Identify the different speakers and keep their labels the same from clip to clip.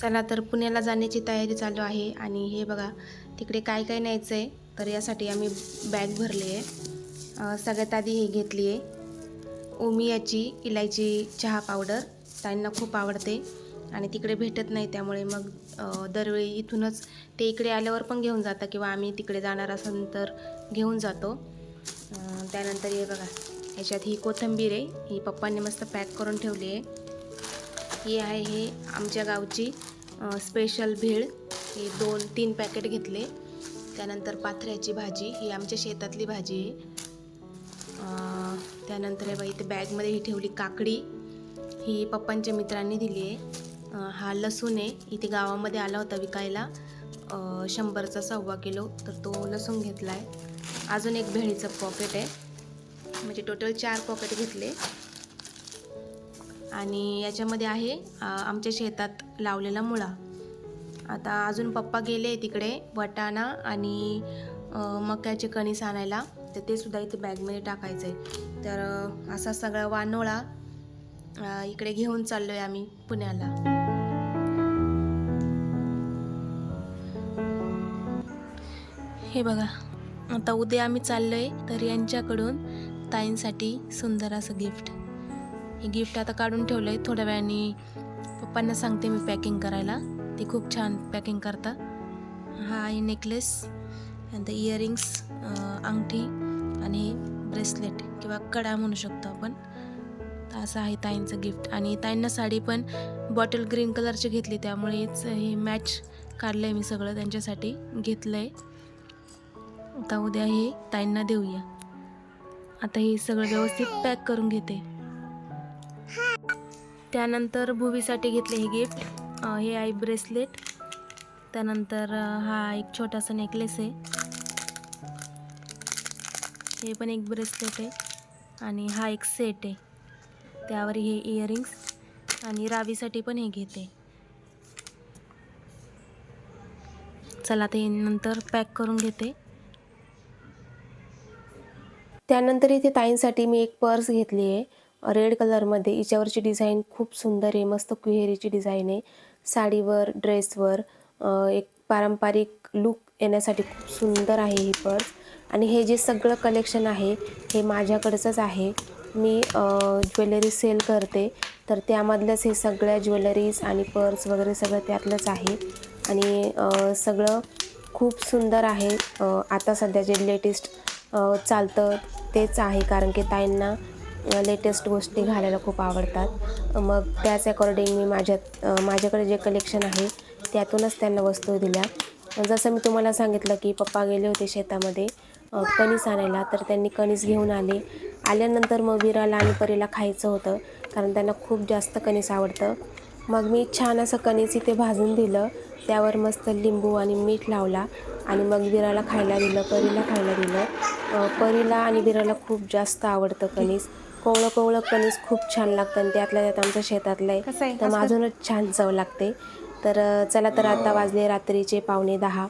Speaker 1: चला तर पुण्याला जाण्याची तयारी चालू आहे आणि हे बघा तिकडे काय काय न्यायचं आहे तर यासाठी आम्ही बॅग भरली आहे. सगळ्यात आधी हे घेतली आहे. ओमियाची इलायची चहा पावडर त्यांना खूप आवडते आणि तिकडे भेटत नाही त्यामुळे मग दरवेळी इथूनच ते इकडे आल्यावर पण घेऊन जातात किंवा आम्ही तिकडे जाणार असेल तर घेऊन जातो. त्यानंतर हे बघा याच्यात ही कोथिंबीर आहे ही पप्पांनी मस्त पॅक करून ठेवली आहे. ही आहे हे आमच्या गावची स्पेशल भेळ. हे दोन तीन पॅकेट घेतले. त्यानंतर पाथऱ्याची भाजी. ही आमच्या शेतातली भाजी आहे. त्यानंतर हे बघा इथे बॅगमध्ये ही ठेवली काकडी. ही पप्पांच्या मित्रांनी दिली आहे. हा लसूण आहे. इथे गावामध्ये आला होता विकायला. शंभरचा सव्वा किलो. तर तो लसूण घेतला आहे अजून एक भेळीचं पॉकेट आहे. म्हणजे टोटल चार पॉकेट घेतले. आणि याच्यामध्ये आहे आमच्या शेतात लावलेला मुळा. आता अजून पप्पा गेले तिकडे वटाणा आणि मक्याचे कणीस आणायला. तर ते सुद्धा इथे बॅगमध्ये टाकायचं आहे तर असा सगळा वानोळा इकडे घेऊन चाललो आहे आम्ही पुण्याला. हे बघा आता उद्या आम्ही चाललो आहे तर यांच्याकडून ताईंसाठी सुंदर असं गिफ्ट. हे गिफ्ट आता काढून ठेवलं आहे थोड्या वेळाने. पप्पांना सांगते मी पॅकिंग करायला. ते खूप छान पॅकिंग करतात. हा आहे नेकलेस नंतर इयरिंग्स अंगठी आणि ब्रेसलेट किंवा कडा म्हणू शकतो आपण. तर असं आहे ताईंचं गिफ्ट आणि ताईंना साडी पण बॉटल ग्रीन कलरची घेतली त्यामुळेच हे मॅच काढलं आहे मी सगळं त्यांच्यासाठी घेतलं आहे आता उद्या हे ताईंना देऊया. आता हे सगळं व्यवस्थित पॅक करून घेते. त्यानंतर भुवीसाठी घेतले हे गिफ्ट हे आहे ब्रेसलेट त्यानंतर हा एक छोटासा नेकलेस आहे. हे पण एक ब्रेसलेट आहे. आणि हा एक सेट आहे. त्यावर हे इयरिंग्स आणि रावीसाठी पण हे घेते. चला ते नंतर पॅक करून घेते. त्यानंतर इथे ताईंसाठी मी एक पर्स घेतली आहे. रेड कलरमध्ये. हिच्यावरची डिझाईन खूप सुंदर आहे. मस्त कुहेरीची डिझाईन आहे. साडीवर ड्रेसवर एक पारंपरिक लुक येण्यासाठी खूप सुंदर आहे ही पर्स. आणि हे जे सगळं कलेक्शन आहे हे माझ्याकडचंच आहे. मी ज्वेलरी सेल करते. तर त्यामधलंच हे सगळ्या ज्वेलरीज आणि पर्स वगैरे सगळं त्यातलंच आहे. आणि सगळं खूप सुंदर आहे. आता सध्या जे लेटेस्ट चालतं तेच आहे. कारण की ताईंना लेटेस्ट गोष्टी घालायला खूप आवडतात. मग त्याच अकॉर्डिंग मी माझ्यात माझ्याकडे जे कलेक्शन आहे त्यातूनच त्यांना वस्तू दिल्या. जसं मी तुम्हाला सांगितलं की पप्पा गेले होते शेतामध्ये कणीस आणायला तर त्यांनी कणीस घेऊन आले. आल्यानंतर मग विराला आणि परीला खायचं होतं कारण त्यांना खूप जास्त कणीस आवडतं. मग मी छान असं कणीस इथे भाजून दिलं. त्यावर मस्त लिंबू आणि मीठ लावला आणि मग विराला खायला दिलं परीला खायला दिलं. परीला आणि विराला खूप जास्त आवडतं कणीस. कोवळं कोवळं कणीस खूप छान लागतं आणि त्यातल्या त्यात आमच्या शेतातलं आहे? तर अजूनच छान चव लागते. तर चला तर आता वाजले रात्रीचे पावणे दहा.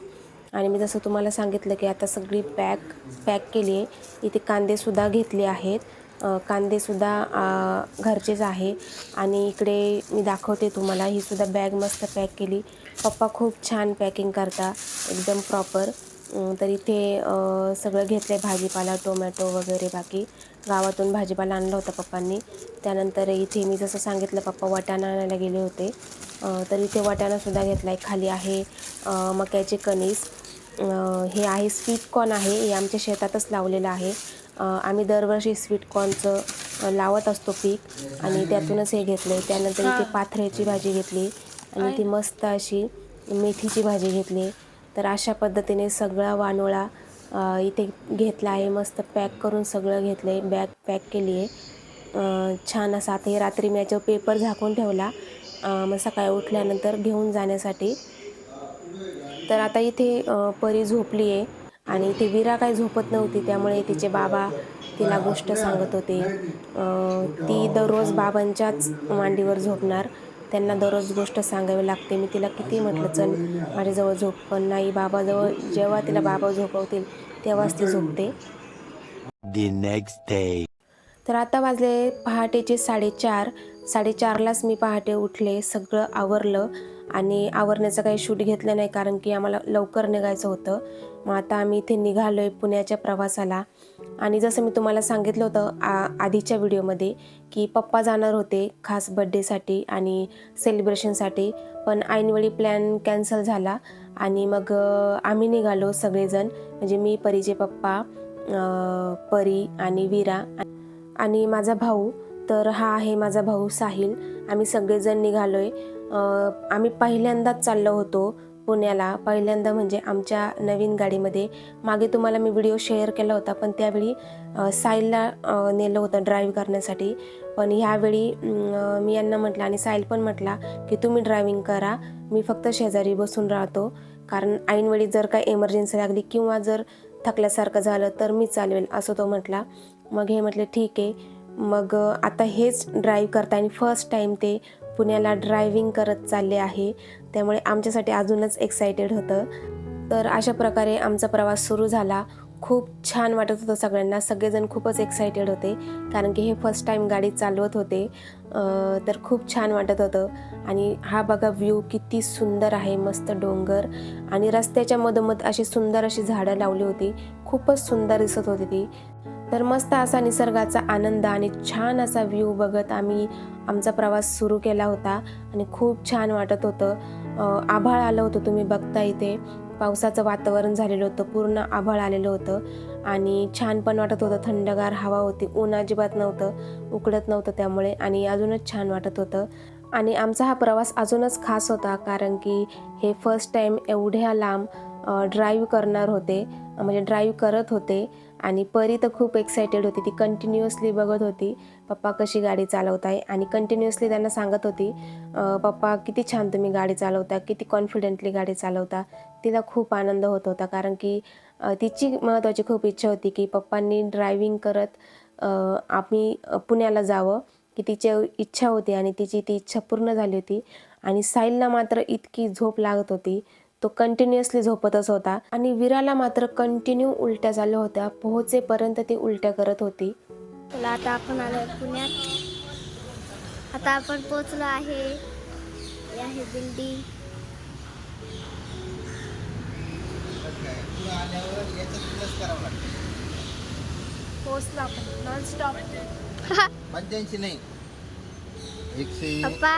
Speaker 1: आणि मी जसं तुम्हाला सांगितलं की आता सगळी पॅक पॅक केली आहे. इथे कांदेसुद्धा घेतले आहेत. कांदेसुद्धा घरचेच आहे. आणि इकडे मी दाखवते तुम्हाला ही सुद्धा बॅग मस्त पॅक केली. पप्पा खूप छान पॅकिंग करता एकदम प्रॉपर. तर इथे सगळं घेतलं आहे भाजीपाला टोमॅटो वगैरे बाकी. गावातून भाजीपाला आणला होता पप्पांनी. त्यानंतर इथे मी जसं सांगितलं पप्पा वाटाणा आणायला गेले होते. तर इथे वाटाणासुद्धा घेतला आहे खाली आहे. मक्याचे कणीस. हे आहे स्वीट कॉर्न आहे हे आमच्या शेतातच लावलेलं आहे. आम्ही दरवर्षी स्वीट कॉर्नचं लावत असतो पीक आणि त्यातूनच हे घेतलं आहे त्यानंतर इथे पाथऱ्याची भाजी घेतली आणि ती मस्त अशी मेथीची भाजी घेतली. तर अशा पद्धतीने सगळा वानोळा इथे घेतला आहे मस्त पॅक करून सगळं घेतलं आहे बॅग पॅक केली आहे. छान असा आता हे रात्री मी याच्यावर पेपर झाकून ठेवला. मग सकाळी उठल्यानंतर घेऊन जाण्यासाठी. तर आता इथे परी झोपली आहे आणि इथे विरा काय झोपत नव्हती त्यामुळे तिचे बाबा तिला गोष्ट सांगत होते. ती दररोज बाबांच्याच मांडीवर झोपणार. त्यांना दररोज गोष्ट सांगावी लागते. मी तिला किती म्हटलं चल माझ्याजवळ झोप पण नाही. बाबाजवळ जेव्हा तिला बाबा झोपवतील तेव्हाच ती झोपते. तर आता वाजले पहाटेचे साडेचार. साडेचारलाच मी पहाटे उठले. सगळं आवरलं आणि आवरण्याचं काही शूट घेतलं नाही कारण की आम्हाला लवकर निघायचं होतं. मग आता आम्ही इथे निघालो आहे पुण्याच्या प्रवासाला. आणि जसं मी तुम्हाला सांगितलं होतं आ आधीच्या व्हिडिओमध्ये की पप्पा जाणार होते खास बड्डेसाठी आणि सेलिब्रेशनसाठी पण ऐनवेळी प्लॅन कॅन्सल झाला आणि मग आम्ही निघालो सगळेजण. म्हणजे मी परीचे पप्पा परी आणि वीरा आणि माझा भाऊ. तर हा आहे माझा भाऊ साहिल. आम्ही सगळेजण निघालो आहे आम्ही पहिल्यांदाच चाललो होतो. पुण्याला. पहिल्यांदा म्हणजे आमच्या नवीन गाडीमध्ये मागे तुम्हाला मी व्हिडिओ शेअर केला होता पण त्यावेळी साईलला साहिलला नेलं होतं ड्राईव्ह करण्यासाठी. पण ह्यावेळी मी यांना म्हटलं आणि साहिल पण म्हटला की तुम्ही ड्रायव्हिंग करा मी फक्त शेजारी बसून राहतो. कारण ऐनवेळी जर काय इमर्जन्सी लागली किंवा जर थकल्यासारखं झालं तर मी चालवेल असं तो म्हटला. मग हे म्हटले ठीक आहे. मग आता हेच ड्राईव्ह करता आणि फर्स्ट टाईम ते पुण्याला ड्रायव्हिंग करत चालले आहे. त्यामुळे आमच्यासाठी अजूनच एक्सायटेड होतं. तर अशा प्रकारे आमचा प्रवास सुरू झाला. खूप छान वाटत होतं सगळ्यांना. सगळेजण खूपच एक्सायटेड होते. कारण की हे फर्स्ट टाईम गाडी चालवत होते. तर खूप छान वाटत होतं. आणि हा बघा व्ह्यू किती सुंदर आहे. मस्त डोंगर. आणि रस्त्याच्या मधोमध अशी सुंदर अशी झाडं लावली होती. खूपच सुंदर दिसत होती ती. तर मस्त असा निसर्गाचा आनंद आणि छान असा व्ह्यू बघत आम्ही आमचा प्रवास सुरू केला होता. आणि खूप छान वाटत होतं. आभाळ आलं होतं तुम्ही बघता इथे. पावसाचं वातावरण झालेलं होतं. पूर्ण आभाळ आलेलं होतं. आणि छान पण वाटत होतं. थंडगार हवा होती. ऊन अजिबात नव्हतं. उकडत नव्हतं त्यामुळे आणि अजूनच छान वाटत होतं. आणि आमचा हा प्रवास अजूनच खास होता. कारण की हे फर्स्ट टाईम एवढ्या लांब ड्राईव्ह करणार होते. म्हणजे ड्राईव्ह करत होते. आणि परी तर खूप एक्सायटेड होती. ती कंटिन्युअसली बघत होती. पप्पा कशी गाडी चालवताय? आणि कंटिन्युअसली त्यांना सांगत होती पप्पा किती छान तुम्ही गाडी चालवता किती कॉन्फिडेंटली गाडी चालवता. तिला खूप आनंद होत होता कारण की तिची महत्त्वाची खूप इच्छा होती की पप्पांनी ड्रायव्हिंग करत आम्ही पुण्याला जावं की तिची इच्छा होती आणि तिची ती इच्छा पूर्ण झाली होती. आणि साईलला मात्र इतकी झोप लागत होती तो कंटिन्युअसली झोपतच होता. आणि विराला मात्र कंटिन्यू उलट्या चालू होत्या. पोहोचेपर्यंत ती उलट्या करत होती.
Speaker 2: चला आता आपण आलो पुण्यात. आता आपण पोचलो आहे. ही आहे बिल्डिंग
Speaker 1: पोहोचलो आपण. नॉनस्टॉप
Speaker 3: पंच्याऐंशी नाही. एकशे
Speaker 2: पप्पा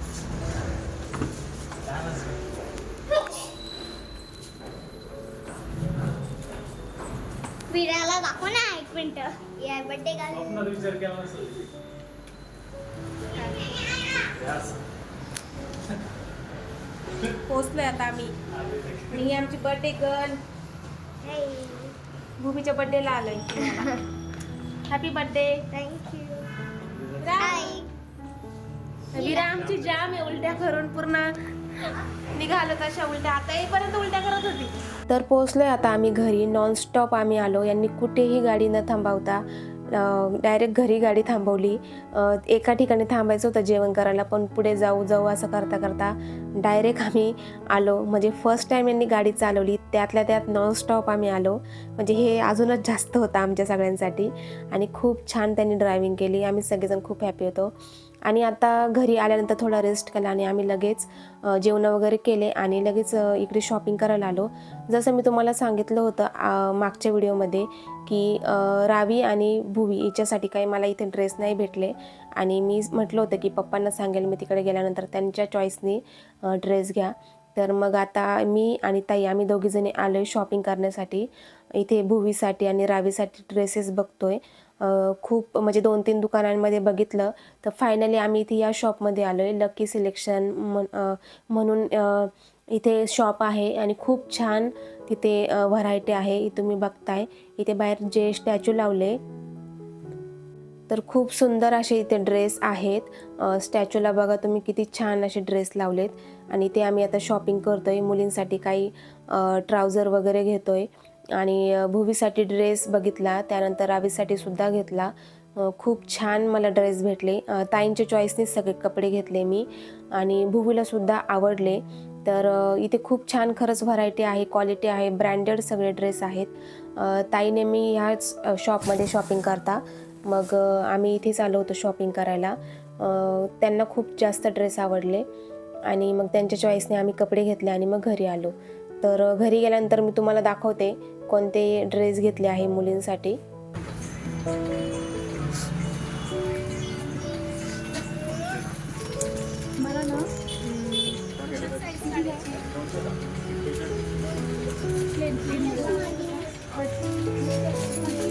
Speaker 2: या बर्थडे का?
Speaker 1: पोहोचलोय आता आम्ही. आणि ही आमची बर्थडे गर्ल भूमीच्या बर्थडेला आलोय. हॅपी बर्थडे
Speaker 2: थँक्यू
Speaker 1: विरा आमची जाम आहे उलट्या करून पूर्ण निघालो तशा उलट्या. आता येईपर्यंत उलट्या करत होती. तर पोहोचलोय आता आम्ही घरी. नॉनस्टॉप आम्ही आलो. यांनी कुठेही गाडी न थांबवता डायरेक्ट घरी गाडी थांबवली. एका ठिकाणी थांबायचं होतं जेवण करायला पण पुढे जाऊ जाऊ असं करता करता डायरेक्ट आम्ही आलो. म्हणजे फर्स्ट टाईम यांनी गाडी चालवली. त्यातल्या त्यात नॉनस्टॉप आम्ही आलो. म्हणजे हे अजूनच जास्त होतं आमच्या सगळ्यांसाठी. आणि खूप छान त्यांनी ड्रायव्हिंग केली. आम्ही सगळेजण खूप हॅपी होतो. आणि आता घरी आल्यानंतर थोडा रेस्ट केला आणि आम्ही लगेच जेवण जेवणं वगैरे केले आणि लगेच इकडे शॉपिंग करायला आलो. जसं मी तुम्हाला सांगितलं होतं मागच्या व्हिडिओमध्ये की रावी आणि भुवी हिच्यासाठी काही मला इथे ड्रेस नाही भेटले. आणि मी म्हटलं होतं की पप्पांना सांगेल मी तिकडे गेल्यानंतर त्यांच्या चॉईसनी ड्रेस घ्या. तर मग आता मी आणि ताई आम्ही दोघीजणी आलो आहे शॉपिंग करण्यासाठी. इथे भुवीसाठी आणि रावीसाठी ड्रेसेस बघतोय. आहे खूप म्हणजे दोन तीन दुकानांमध्ये बघितलं तर फायनली आम्ही इथे या शॉपमध्ये आलो आहे लकी सिलेक्शन म्हण म्हणून इथे शॉप आहे आणि खूप छान तिथे व्हरायटी आहे तुम्ही बघताय. इथे बाहेर जे स्टॅच्यू लावले तर खूप सुंदर असे इथे ड्रेस आहेत. स्टॅच्यूला बघा तुम्ही किती छान असे ड्रेस लावलेत. आणि ते आम्ही आता शॉपिंग करतोय मुलींसाठी काही ट्राउझर वगैरे घेतोय. आणि भुवीसाठी ड्रेस बघितला त्यानंतर रावीसाठी सुद्धा घेतला. खूप छान मला ड्रेस भेटले. ताईंच्या चॉईसनेच सगळे कपडे घेतले मी आणि भुवीलासुद्धा आवडले. तर इथे खूप छान खरंच व्हरायटी आहे क्वालिटी आहे ब्रँडेड सगळे ड्रेस आहेत. ताईने मी ह्याच शॉपमध्ये शॉपिंग करता. मग आम्ही इथेच आलो होतो शॉपिंग करायला. त्यांना खूप जास्त ड्रेस आवडले आणि मग त्यांच्या चॉईसने आम्ही कपडे घेतले आणि मग घरी आलो. तर घरी गेल्यानंतर मी तुम्हाला दाखवते कोणते ड्रेस घेतले आहे मुलींसाठी.
Speaker 2: मला ना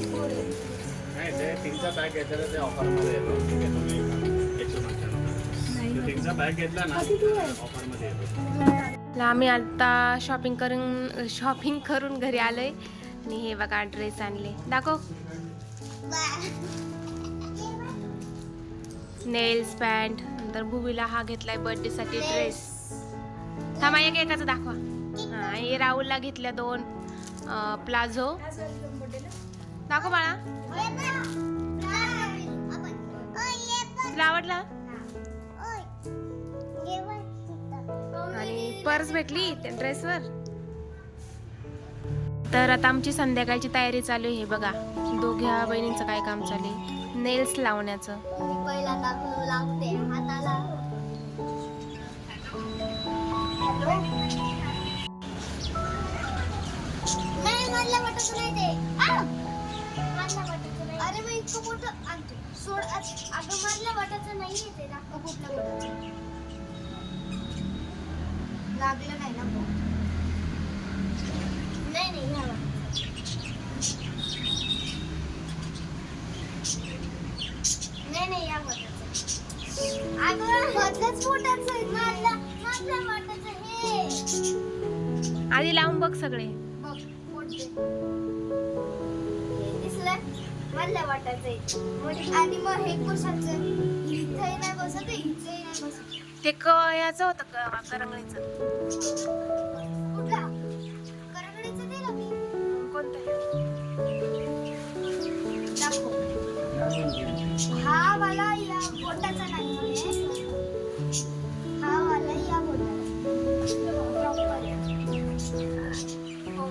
Speaker 4: नाही ते तीनचा पॅक घेतला ते ऑफरमध्ये येतो ठीक आहे तुम्ही एकशे पंच्याण्णव तीनचा पॅक घेतला ना ऑफरमध्ये येतो
Speaker 1: आम्ही आता शॉपिंग करून शॉपिंग करून घरी आलोय. आणि हे बघा ड्रेस आणले. दाखव. नेल्स पॅन्ट नंतर भुवीला हा घेतलाय बर्थडे साठी ड्रेस थांबा एक एकाचा दाखवा. हा हे राहुलला घेतल्या दोन. प्लाझो दाखव बाळा. तुला आवडला पर्स भेटली त्या ड्रेसवर. तर आता आमची संध्याकाळची तयारी चालू आहे बघा. दोघ्या बहिणींचं काय काम चालू आहे. नेल्स लावण्याचं.
Speaker 2: अरे मग इतकं मोठं आणतो. सोड अगं मधल्या वाटायचं नाही येते ना कुठल्या वाटायचं लागलं नाही ना बघ. नाही नाही वाटायचं. नाही नाही या अगं आहे. वाटायचं हे.
Speaker 1: आधी लावून बघ सगळे.
Speaker 2: बघ दिसलं? मधल्या वाटायचं आहे. मग आणि मग हे कशाचं. इथंही नाही बसत इथंही नाही बसत.
Speaker 1: ते क याचं होतं क करंगळीचं.
Speaker 2: हा वाला या बोटाचा नाही. हा वाला या बोटाचा. हो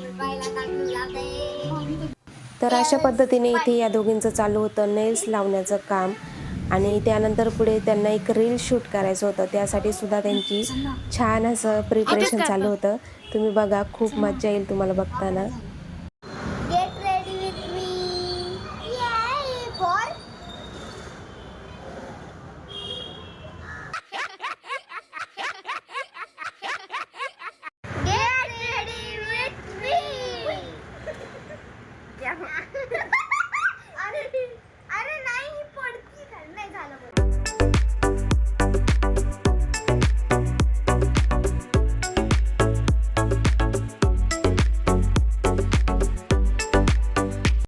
Speaker 1: तर अशा पद्धतीने इथे या दोघींचं चालू होतं. नेल्स लावण्याचं काम. आणि त्यानंतर पुढे त्यांना एक रील शूट करायचं होतं. त्यासाठी सुद्धा त्यांची छान असं प्रिपरेशन चालू होतं. तुम्ही बघा खूप मजा येईल तुम्हाला बघताना.